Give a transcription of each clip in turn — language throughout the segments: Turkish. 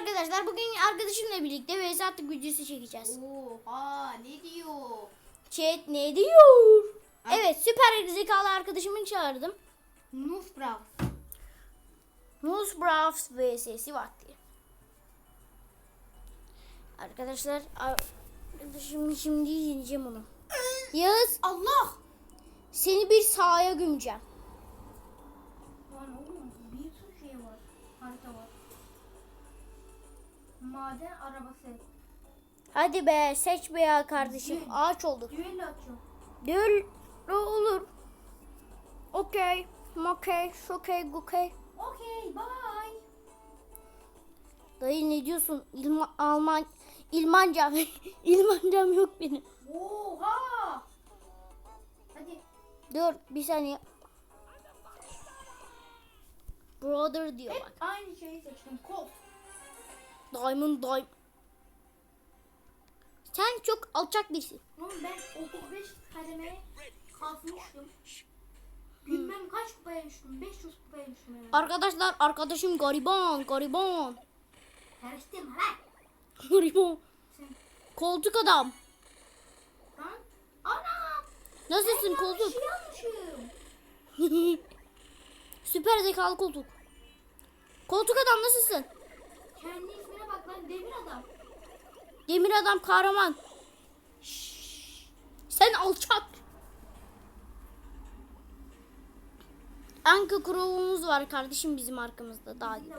arkadaşlar. Bugün arkadaşımla birlikte vs attık videosu çekeceğiz. Oha ne diyor? Chat ne diyor? Ay. Evet süper zekalı arkadaşımı çağırdım. Noof Brav. Moose Bravs vs Sivakti. Arkadaşlar arkadaşım şimdi yeneceğim onu. Yağız Allah! seni bir sahaya gömeceğim. Lan oğlum bir sürü şey var. Harita var. Maden arabası. Hadi be seç be ya kardeşim. Ağaç olduk. Düello açıyorum. Döl olur. Okey. Okey. Okey. Okey. Okey bye. Dayı ne diyorsun? İlma, Alman İlmancam. İlmancam yok benim. Oha! Hadi. Dur bir saniye. Brother diyor Hep bak. aynı şeyi seçtim. Colt. Diamond Diamond. Sen çok alçak birisin. Oğlum ben 35 kademeye kalkmıştım. Bilmem kaç kupaya düştüm. 500 kupaya düştüm herhalde. Arkadaşlar arkadaşım gariban gariban. Karıştırma lan. Gariban. Sen. Koltuk adam. Lan. Anam. Nasılsın Ben koltuk? yanlış. Süper zekalı koltuk. Koltuk adam nasılsın? Kendi ismine bak lan demir adam. Demir adam kahraman. Sen alçak. Anka kurumumuz var kardeşim bizim arkamızda dağ gibi.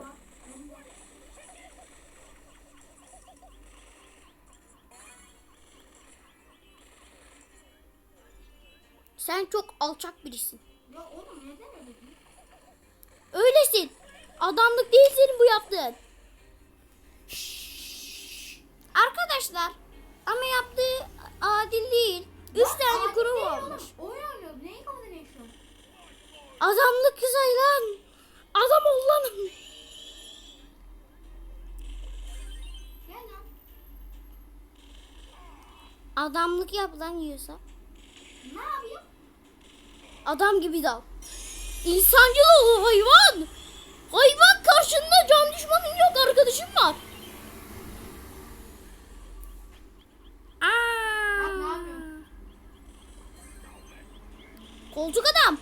Sen çok alçak birisin. Ya oğlum neden öyle? Öylesin. Adamlık değil senin bu yaptığın. Arkadaşlar ama yaptığı adil değil. Üç tane kuru değil varmış. oğlum. Oyun oynuyoruz. Değişiyorsun? Adamlık say lan. Adam ol lan. Adamlık yap lan yiyorsa. Ne yapayım? Adam gibi dal. İnsancıl ol hayvan. Hayvan karşında can düşmanın yok arkadaşım var. Bak ne Aa. yapıyorum? Koltuk adam.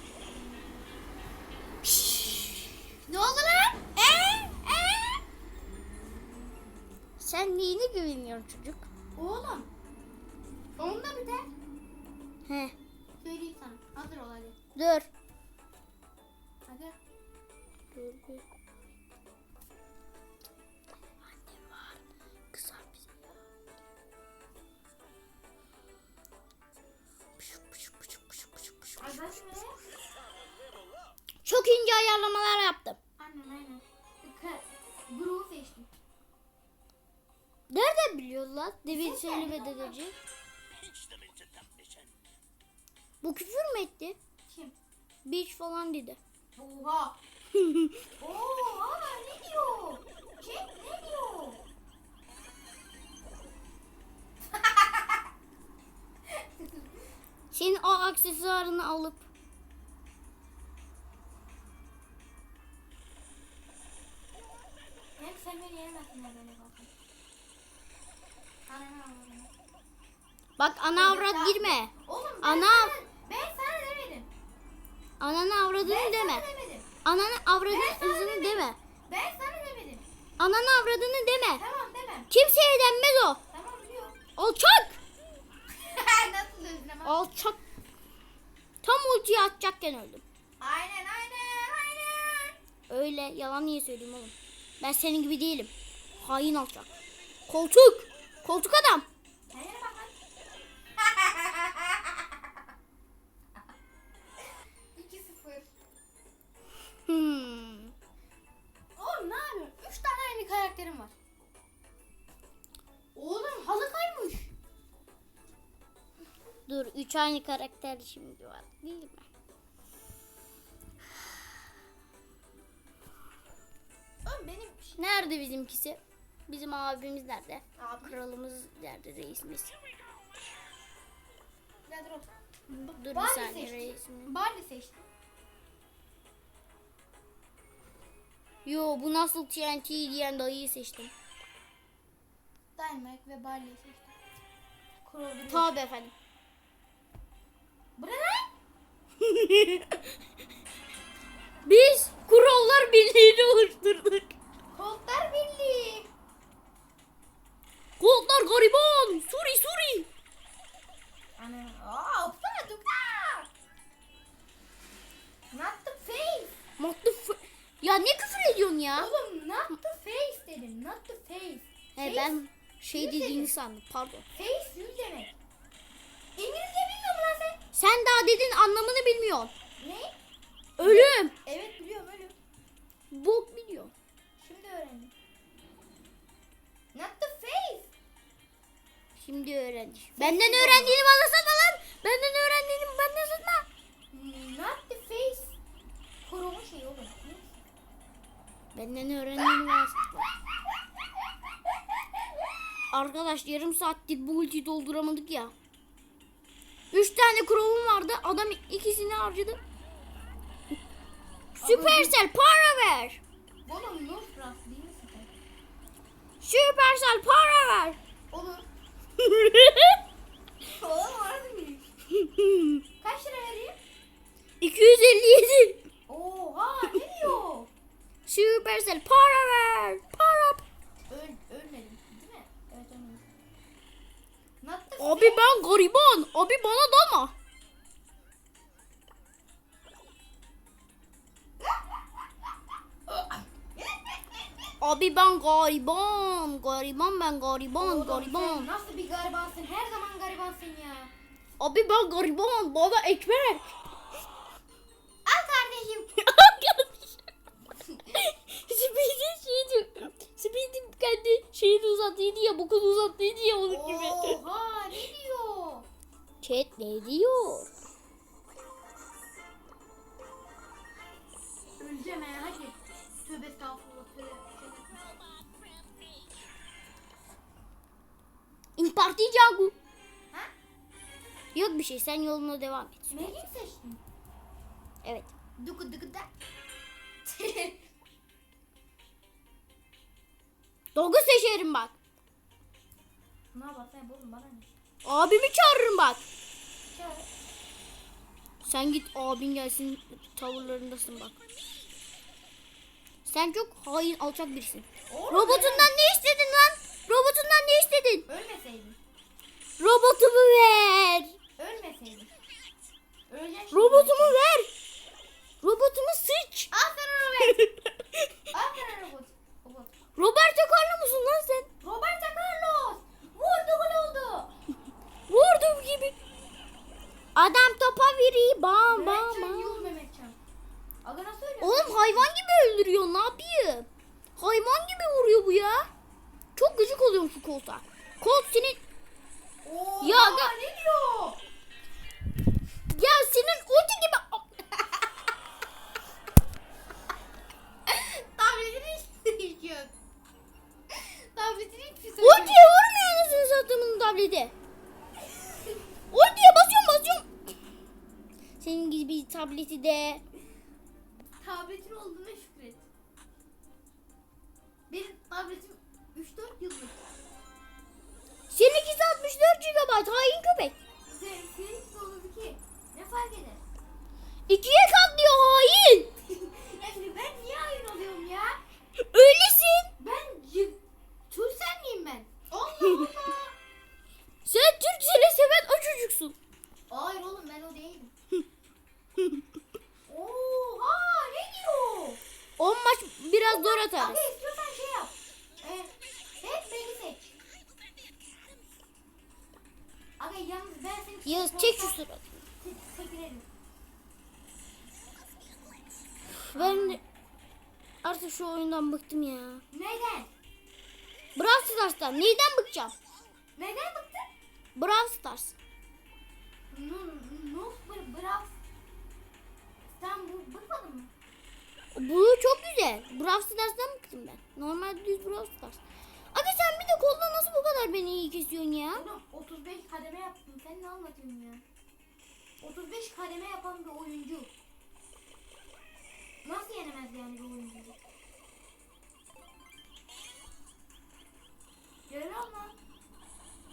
Ne oldu lan? Ee, ee. Sen neyine güveniyorsun çocuk? Oğlum. Onda biter. He, Söyleyeyim sana. Hazır ol hadi. dur. Çok ince ayarlamalar yaptım. Aynen aynen. Groove seçtim. Nereden biliyorlar? Devir seni ve dedeci. Bu küfür mü etti? Kim? Beach falan dedi. Oha. Oha ne diyor? Kim ne diyor? Senin o aksesuarını alıp bak ana avrat girme. Oğlum ben Ana- sana, ben sana demedim. Ananı avradını Ben deme. demedim. Ananı avradını demedim. deme. Ben sana demedim. Ananı avradını deme. Tamam demem. Kimseye denmez o. Tamam biliyorum. Alçak. Nasıl özlemem? Alçak. Tam ultiyi atacakken öldüm. Aynen aynen aynen. Öyle yalan niye söyleyeyim oğlum? Ben senin gibi değilim. Hain alçak. Koltuk. Koltuk adam. Kendine bak lan. 2-0. Hmm. Oğlum ne yapıyorsun? 3 tane aynı karakterim var. Oğlum halı kaymış. Dur üç aynı karakter şimdi var değil mi? Nerede bizimkisi? Bizim abimiz nerede? Abi. Kralımız nerede reisimiz? Gel dur. Dur bir saniye seçtim. reisimiz. Barley seçtim. Yo bu nasıl TNT diyen dayıyı seçtim. Dynamite ve Barley seçtim. Crow Tabi efendim. Bu ne lan? Biz kurallar birliğini oluşturduk. Koltlar Birliği. Koltlar gariban. Suri suri. Ana. Aa, opsana tuka. Not the face. Mutlu f- Ya ne küfür ediyorsun ya? Oğlum not the face dedim. Not the face. He Face- ben şey dediğini dedim. sandım pardon. Face yüz demek. İngilizce bilmiyor musun lan sen? Sen daha dedin anlamını bilmiyorsun. Ne? Ölüm. Evet biliyorum ölüm. Bok biliyor. Şimdi öğrendi. Benden öğrendiğini bana satma lan. Benden öğrendiğini benden satma. Not the face. Koruma şey oğlum. Benden öğrendiğini bana. Arkadaş yarım saattir bu ultiyi dolduramadık ya. Üç tane crow'um vardı. Adam ikisini harcadı. Süpersel para ver. Oğlum Nusras değil misin sen? Süpersel para ver. Olur. Oğlum var mı? Kaç lira vereyim? 257. Oha ne diyor? Süpersel para ver. Para. Öl, ölmedim değil mi? Evet ölmedim. Abi ben gariban. Abi bana dama. Abi ben gariban. Gariban ben gariban Oğlum gariban. sen nasıl bir garibansın? Her zaman garibansın ya. Abi ben gariban. Bana ekmek. Al kardeşim. Speed'in şeydi. Speed'in kendi şeyini uzattıydı ya. Bokunu uzattıydı ya onun gibi. Oha ne diyor? Chat ne diyor? Öleceğim he hadi. Tövbe estağfurullah. Tövbe. İmparti Cagu. Ha? Yok bir şey sen yoluna devam et. Melih seçtin. Evet. Duku duku da. Dogu seçerim bak. ne yaparsın oğlum bana ne? Abimi çağırırım bak. Çağır. Sen git abin gelsin tavırlarındasın bak. Sen çok hain alçak birisin. Oğlum, Robotundan ne istedin lan? Ne istedin? Ölmeseydin. Robotumu ver. Ölmeseydin. Öleceksin. Robotumu ver. Robotumu sıç. Al sana Robert. İkiye katlıyor hain. ya şimdi ben niye hayır oluyorum ya? Öylesin. Ben Türksen miyim ben? Allah Allah. Sen Türkçe'yle seven o çocuksun. Hayır oğlum ben o değilim. Oha ne diyor? 10 maç biraz zor atarız. Abi istiyorsan şey yap. Ee, hep beni seç. Aga yalnız ben seni Yağız çek şu suratını. Teklerim. Ben artık şu oyundan bıktım ya. Neden? Brawl Stars'tan neyden bıkacağım? Neden bıktın? Brawl Stars. No, no, bra- bravo. Sen bu bıkmadın mı? Bu çok güzel. Brawl Stars'tan bıktım ben. Normalde düz Brawl Stars. Abi sen bir de kolla nasıl bu kadar beni iyi kesiyorsun ya? Oğlum 35 kademe yaptım. Sen ne anlatıyorsun ya? 35 kademe yapan bir oyuncu. Nasıl yenemez yani bu oyuncu? Görüyor musun?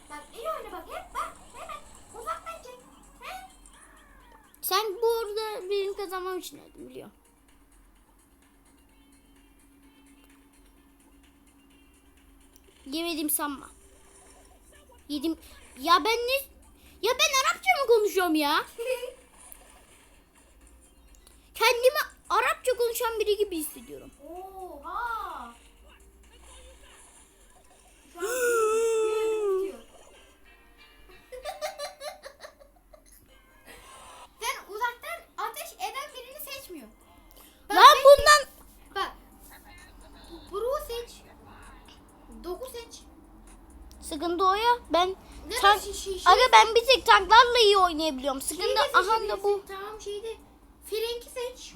Bak iyi oyna bak hep bak hemen uzaktan çek. He? Sen bu arada benim kazanmam için öldün biliyor. Yemedim sanma. Yedim. Ya ben ne? Ya ben Arapça mı konuşuyorum ya? Konuşan biri gibi hissediyorum. Oha. Sen uzaktan ateş eden birini seçmiyor. Bak, Lan ben- bundan Bak. Buruğu seç. Doku seç. sıkıntı o ya. Ben tank... Aga ben bir tek tanklarla iyi oynayabiliyorum. Sıkıntı aha da bu. Tamam şeyde. Frenki seç.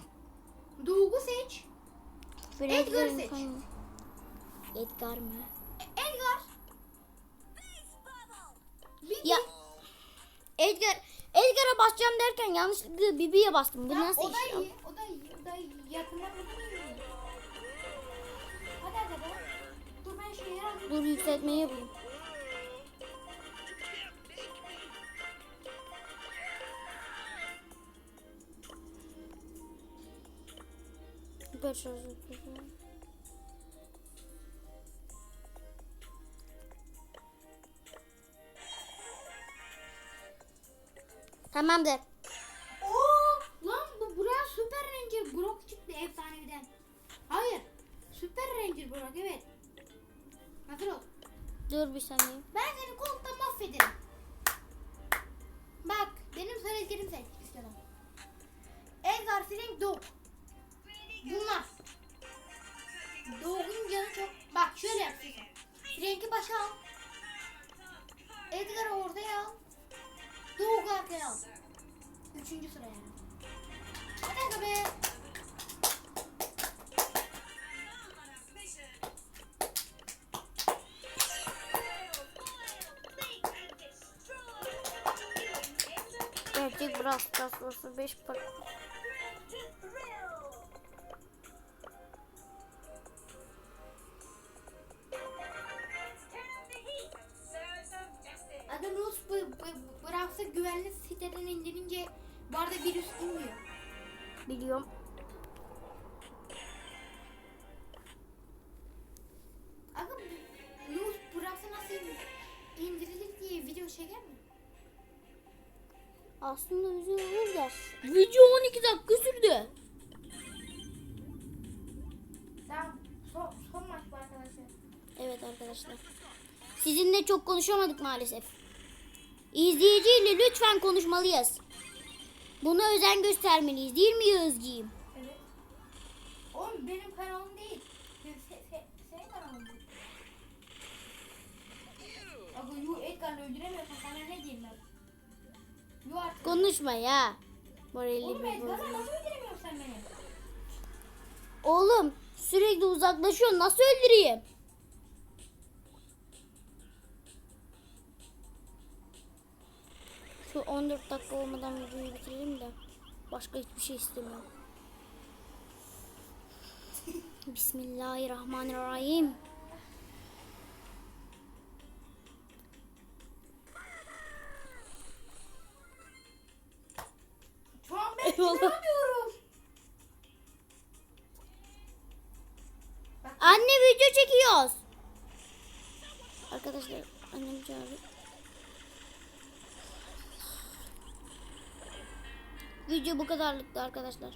Doğu'yu seç. Frank Edgar seç. Edgar mı? Edgar. Bir, Ya Edgar Edgar'a basacağım derken yanlışlıkla Bibi'ye bastım. Bu Tamam, nasıl o iş ya? da iyi. O da iyi. O da iyi. Hadi hadi hadi. Dur ben yere alayım. Dur yükseltmeyi yapayım. Yapıyorum. Tamamdır. Oo, lan bu Burak Süper Ranger Brock çıktı efsaneviden. Hayır. Süper Ranger Brock evet. Hazır ol. Dur bir saniye. Ben seni koltukta mahvederim. Bak benim söylediklerim seç istedim. Edgar Frank Dog. Frank'i başa al. Edgar'ı ortaya al. Dog'u arkaya al. Üçüncü sıra yani. Hadi be. Gerçek Brawl Stars 5 para. Aslında güzel olur da. Video 12 dakika sürdü. Tamam son, son maç bu arkadaşlar. Evet arkadaşlar. Sizinle çok konuşamadık maalesef. İzleyiciyle lütfen konuşmalıyız. Buna özen göstermeliyiz değil mi Yağızciğim? Evet. Oğlum benim kanalım değil. Se, se, se, senin kanalın Edgar'la öldüremiyorsan sana ne diyeyim ben? Yu artık. Konuşma ya. Morali Oğlum bir bozuyor. nasıl öldüremiyorsun sen beni? Oğlum sürekli uzaklaşıyor. Nasıl öldüreyim? Şu 14 dakika olmadan videoyu bitirelim de. Başka hiçbir şey istemiyorum. Bismillahirrahmanirrahim. Bak Anne video çekiyoruz. Arkadaşlar annem çağırıyor. Video bu kadarlıktı arkadaşlar.